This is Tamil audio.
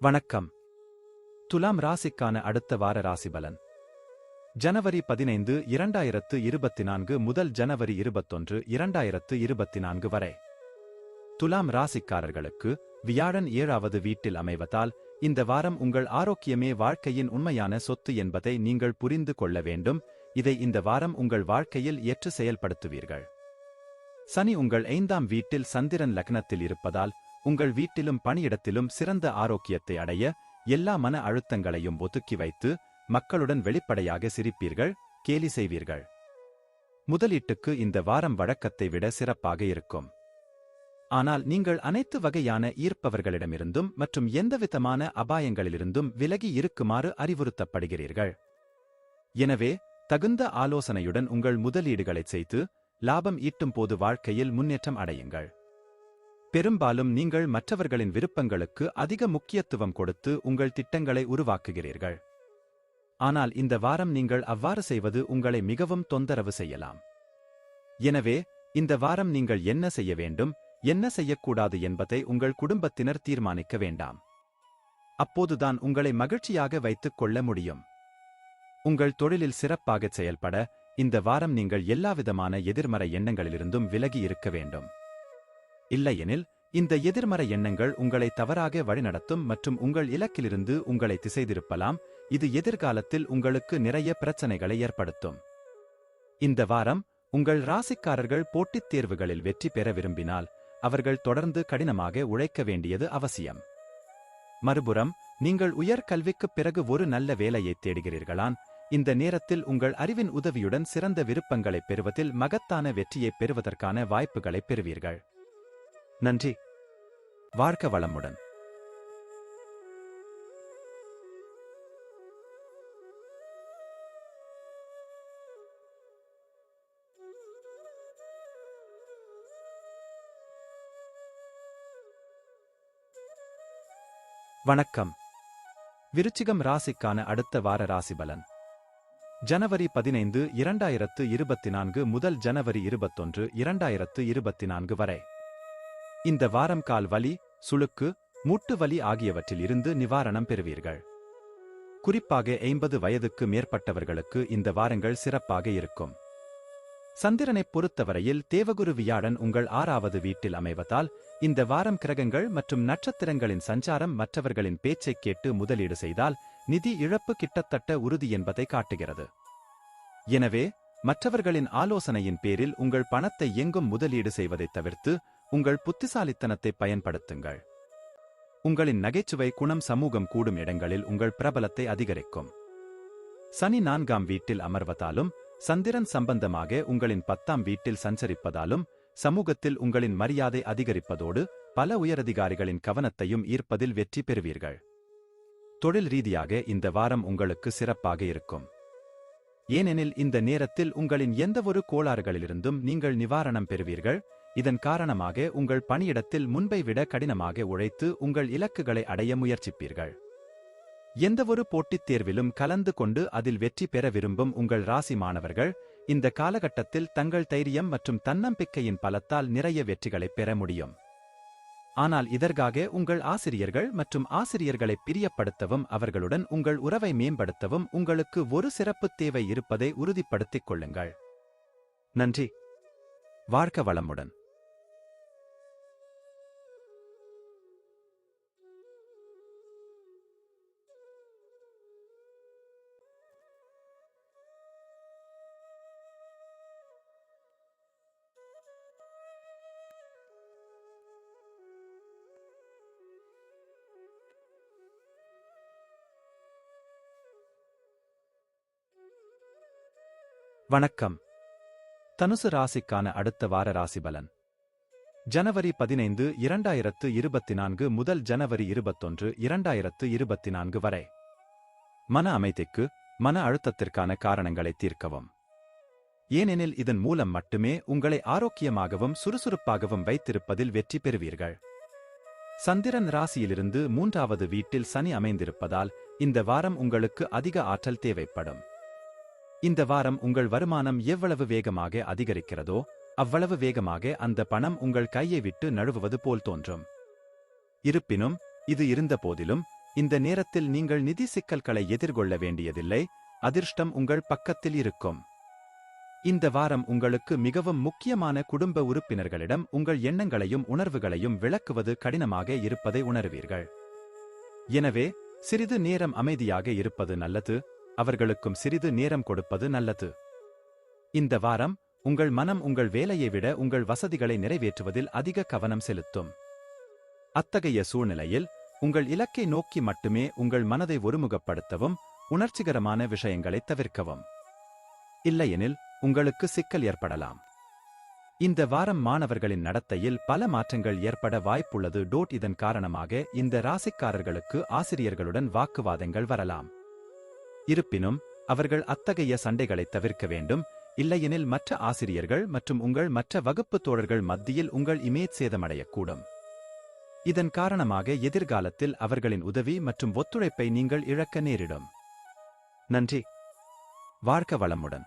வணக்கம். துலாம் ராசிக்கான அடுத்த வார ராசிபலன். ஜனவரி பதினைந்து இரண்டாயிரத்து இருபத்தி நான்கு முதல் ஜனவரி இருபத்தொன்று இரண்டாயிரத்து இருபத்தி நான்கு வரை. துலாம் ராசிக்காரர்களுக்கு வியாழன் ஏழாவது வீட்டில் அமைவதால் இந்த வாரம் உங்கள் ஆரோக்கியமே வாழ்க்கையின் உண்மையான சொத்து என்பதை நீங்கள் புரிந்து கொள்ள வேண்டும். இதை இந்த வாரம் உங்கள் வாழ்க்கையில் ஏற்று செயல்படுத்துவீர்கள். சனி உங்கள் ஐந்தாம் வீட்டில் சந்திரன் லக்னத்தில் இருப்பதால் உங்கள் வீட்டிலும் பணியிடத்திலும் சிறந்த ஆரோக்கியத்தை அடைய எல்லா மன அழுத்தங்களையும் ஒதுக்கி வைத்து மக்களுடன் வெளிப்படையாக சிரிப்பீர்கள் கேலி செய்வீர்கள். முதலீட்டுக்கு இந்த வாரம் வழக்கத்தை விட சிறப்பாக இருக்கும். ஆனால் நீங்கள் அனைத்து வகையான ஈர்ப்பவர்களிடமிருந்தும் மற்றும் எந்தவிதமான அபாயங்களிலிருந்தும் விலகி இருக்குமாறு அறிவுறுத்தப்படுகிறீர்கள். எனவே தகுந்த ஆலோசனையுடன் உங்கள் முதலீடுகளைச் செய்து லாபம் ஈட்டும் போது வாழ்க்கையில் முன்னேற்றம் அடையுங்கள். பெரும்பாலும் நீங்கள் மற்றவர்களின் விருப்பங்களுக்கு அதிக முக்கியத்துவம் கொடுத்து உங்கள் திட்டங்களை உருவாக்குகிறீர்கள். ஆனால் இந்த வாரம் நீங்கள் அவ்வாறு செய்வது உங்களை மிகவும் தொந்தரவு செய்யலாம். எனவே இந்த வாரம் நீங்கள் என்ன செய்ய வேண்டும் என்ன செய்யக்கூடாது என்பதை உங்கள் குடும்பத்தினர் தீர்மானிக்க வேண்டாம். அப்போதுதான் உங்களை மகிழ்ச்சியாக வைத்துக் கொள்ள முடியும். உங்கள் தொழிலில் சிறப்பாகச் செயல்பட இந்த வாரம் நீங்கள் எல்லாவிதமான எதிர்மறை எண்ணங்களிலிருந்தும் விலகி இருக்க வேண்டும். இல்லையெனில் இந்த எதிர்மறை எண்ணங்கள் உங்களை தவறாக வழிநடத்தும் மற்றும் உங்கள் இலக்கிலிருந்து உங்களை திசைதிருப்பலாம். இது எதிர்காலத்தில் உங்களுக்கு நிறைய பிரச்சனைகளை ஏற்படுத்தும். இந்த வாரம் உங்கள் ராசிக்காரர்கள் போட்டித் தேர்வுகளில் வெற்றி பெற விரும்பினால் அவர்கள் தொடர்ந்து கடினமாக உழைக்க வேண்டியது அவசியம். மறுபுறம் நீங்கள் உயர்கல்விக்குப் பிறகு ஒரு நல்ல வேலையை தேடுகிறீர்களான். இந்த நேரத்தில் உங்கள் அறிவின் உதவியுடன் சிறந்த விருப்பங்களைப் பெறுவதில் மகத்தான வெற்றியைப் பெறுவதற்கான வாய்ப்புகளைப் பெறுவீர்கள். நன்றி. வாழ்க்க வளமுடன். வணக்கம். விருச்சிகம் ராசிக்கான அடுத்த வார ராசி பலன். ஜனவரி பதினைந்து இரண்டாயிரத்து இருபத்தி நான்கு முதல் ஜனவரி இருபத்தொன்று இரண்டாயிரத்து இருபத்தி நான்கு வரை. இந்த வாரம் கால் வலி சுளுக்கு மூட்டு வலி ஆகியவற்றில் இருந்து நிவாரணம் பெறுவீர்கள். குறிப்பாக ஐம்பது வயதுக்கு மேற்பட்டவர்களுக்கு இந்த வாரங்கள் சிறப்பாக இருக்கும். சந்திரனைப் பொறுத்தவரையில் தேவகுரு வியாழன் உங்கள் ஆறாவது வீட்டில் அமைவதால் இந்த வாரம் கிரகங்கள் மற்றும் நட்சத்திரங்களின் சஞ்சாரம் மற்றவர்களின் பேச்சைக் கேட்டு முதலீடு செய்தால் நிதி இழப்பு கிட்டத்தட்ட உறுதி என்பதை காட்டுகிறது. எனவே மற்றவர்களின் ஆலோசனையின் பேரில் உங்கள் பணத்தை எங்கும் முதலீடு செய்வதைத் தவிர்த்து உங்கள் புத்திசாலித்தனத்தை பயன்படுத்துங்கள். உங்களின் நகைச்சுவை குணம் சமூகம் கூடும் இடங்களில் உங்கள் பிரபலத்தை அதிகரிக்கும். சனி நான்காம் வீட்டில் அமர்வதாலும் சந்திரன் சம்பந்தமாக உங்களின் பத்தாம் வீட்டில் சஞ்சரிப்பதாலும் சமூகத்தில் உங்களின் மரியாதை அதிகரிப்பதோடு பல உயரதிகாரிகளின் கவனத்தையும் ஈர்ப்பதில் வெற்றி பெறுவீர்கள். தொழில் ரீதியாக இந்த வாரம் உங்களுக்கு சிறப்பாக இருக்கும். ஏனெனில் இந்த நேரத்தில் உங்களின் எந்தவொரு கோளாறுகளிலிருந்தும் நீங்கள் நிவாரணம் பெறுவீர்கள். இதன் காரணமாக உங்கள் பணியிடத்தில் முன்பை விட கடினமாக உழைத்து உங்கள் இலக்குகளை அடைய முயற்சிப்பீர்கள். எந்தவொரு போட்டித் தேர்விலும் கலந்து கொண்டு அதில் வெற்றி பெற விரும்பும் உங்கள் ராசி மாணவர்கள் இந்த காலகட்டத்தில் தங்கள் தைரியம் மற்றும் தன்னம்பிக்கையின் பலத்தால் நிறைய வெற்றிகளைப் பெற முடியும். ஆனால் இதற்காக உங்கள் ஆசிரியர்கள் மற்றும் ஆசிரியர்களை பிரியப்படுத்தவும் அவர்களுடன் உங்கள் உறவை மேம்படுத்தவும் உங்களுக்கு ஒரு சிறப்பு தேவை இருப்பதை உறுதிப்படுத்திக் கொள்ளுங்கள். நன்றி. வாழ்க்க வளமுடன். வணக்கம். தனுசு ராசிக்கான அடுத்த வார ராசி பலன் ஜனவரி பதினைந்து இரண்டாயிரத்து இருபத்தி நான்கு முதல் ஜனவரி இருபத்தொன்று இரண்டாயிரத்து இருபத்தி நான்கு வரை. மன அமைதிக்கு மன அழுத்தத்திற்கான காரணங்களை தீர்க்கவும். ஏனெனில் இதன் மூலம் மட்டுமே உங்களை ஆரோக்கியமாகவும் சுறுசுறுப்பாகவும் வைத்திருப்பதில் வெற்றி பெறுவீர்கள். சந்திரன் ராசியிலிருந்து மூன்றாவது வீட்டில் சனி அமைந்திருப்பதால் இந்த வாரம் உங்களுக்கு அதிக ஆற்றல் தேவைப்படும். இந்த வாரம் உங்கள் வருமானம் எவ்வளவு வேகமாக அதிகரிக்கிறதோ அவ்வளவு வேகமாக அந்த பணம் உங்கள் கையை விட்டு நழுவுவது போல் தோன்றும். இருப்பினும் இது இருந்த போதிலும் இந்த நேரத்தில் நீங்கள் நிதி சிக்கல்களை எதிர்கொள்ள வேண்டியதில்லை அதிர்ஷ்டம் உங்கள் பக்கத்தில் இருக்கும். இந்த வாரம் உங்களுக்கு மிகவும் முக்கியமான குடும்ப உறுப்பினர்களிடம் உங்கள் எண்ணங்களையும் உணர்வுகளையும் விளக்குவது கடினமாக இருப்பதை உணர்வீர்கள். எனவே சிறிது நேரம் அமைதியாக இருப்பது நல்லது அவர்களுக்கும் சிறிது நேரம் கொடுப்பது நல்லது. இந்த வாரம் உங்கள் மனம் உங்கள் வேலையை விட உங்கள் வசதிகளை நிறைவேற்றுவதில் அதிக கவனம் செலுத்தும். அத்தகைய சூழ்நிலையில் உங்கள் இலக்கை நோக்கி மட்டுமே உங்கள் மனதை ஒருமுகப்படுத்தவும் உணர்ச்சிகரமான விஷயங்களை தவிர்க்கவும். இல்லையெனில் உங்களுக்கு சிக்கல் ஏற்படலாம். இந்த வாரம் மாணவர்களின் நடத்தையில் பல மாற்றங்கள் ஏற்பட வாய்ப்புள்ளது. டோட் இதன் காரணமாக இந்த ராசிக்காரர்களுக்கு ஆசிரியர்களுடன் வாக்குவாதங்கள் வரலாம். இருப்பினும் அவர்கள் அத்தகைய சண்டைகளை தவிர்க்க வேண்டும். இல்லையெனில் மற்ற ஆசிரியர்கள் மற்றும் உங்கள் மற்ற வகுப்பு தோழர்கள் மத்தியில் உங்கள் இமேஜ் சேதமடையக்கூடும். இதன் காரணமாக எதிர்காலத்தில் அவர்களின் உதவி மற்றும் ஒத்துழைப்பை நீங்கள் இழக்க நேரிடும். நன்றி. வாழ்க்க வளமுடன்.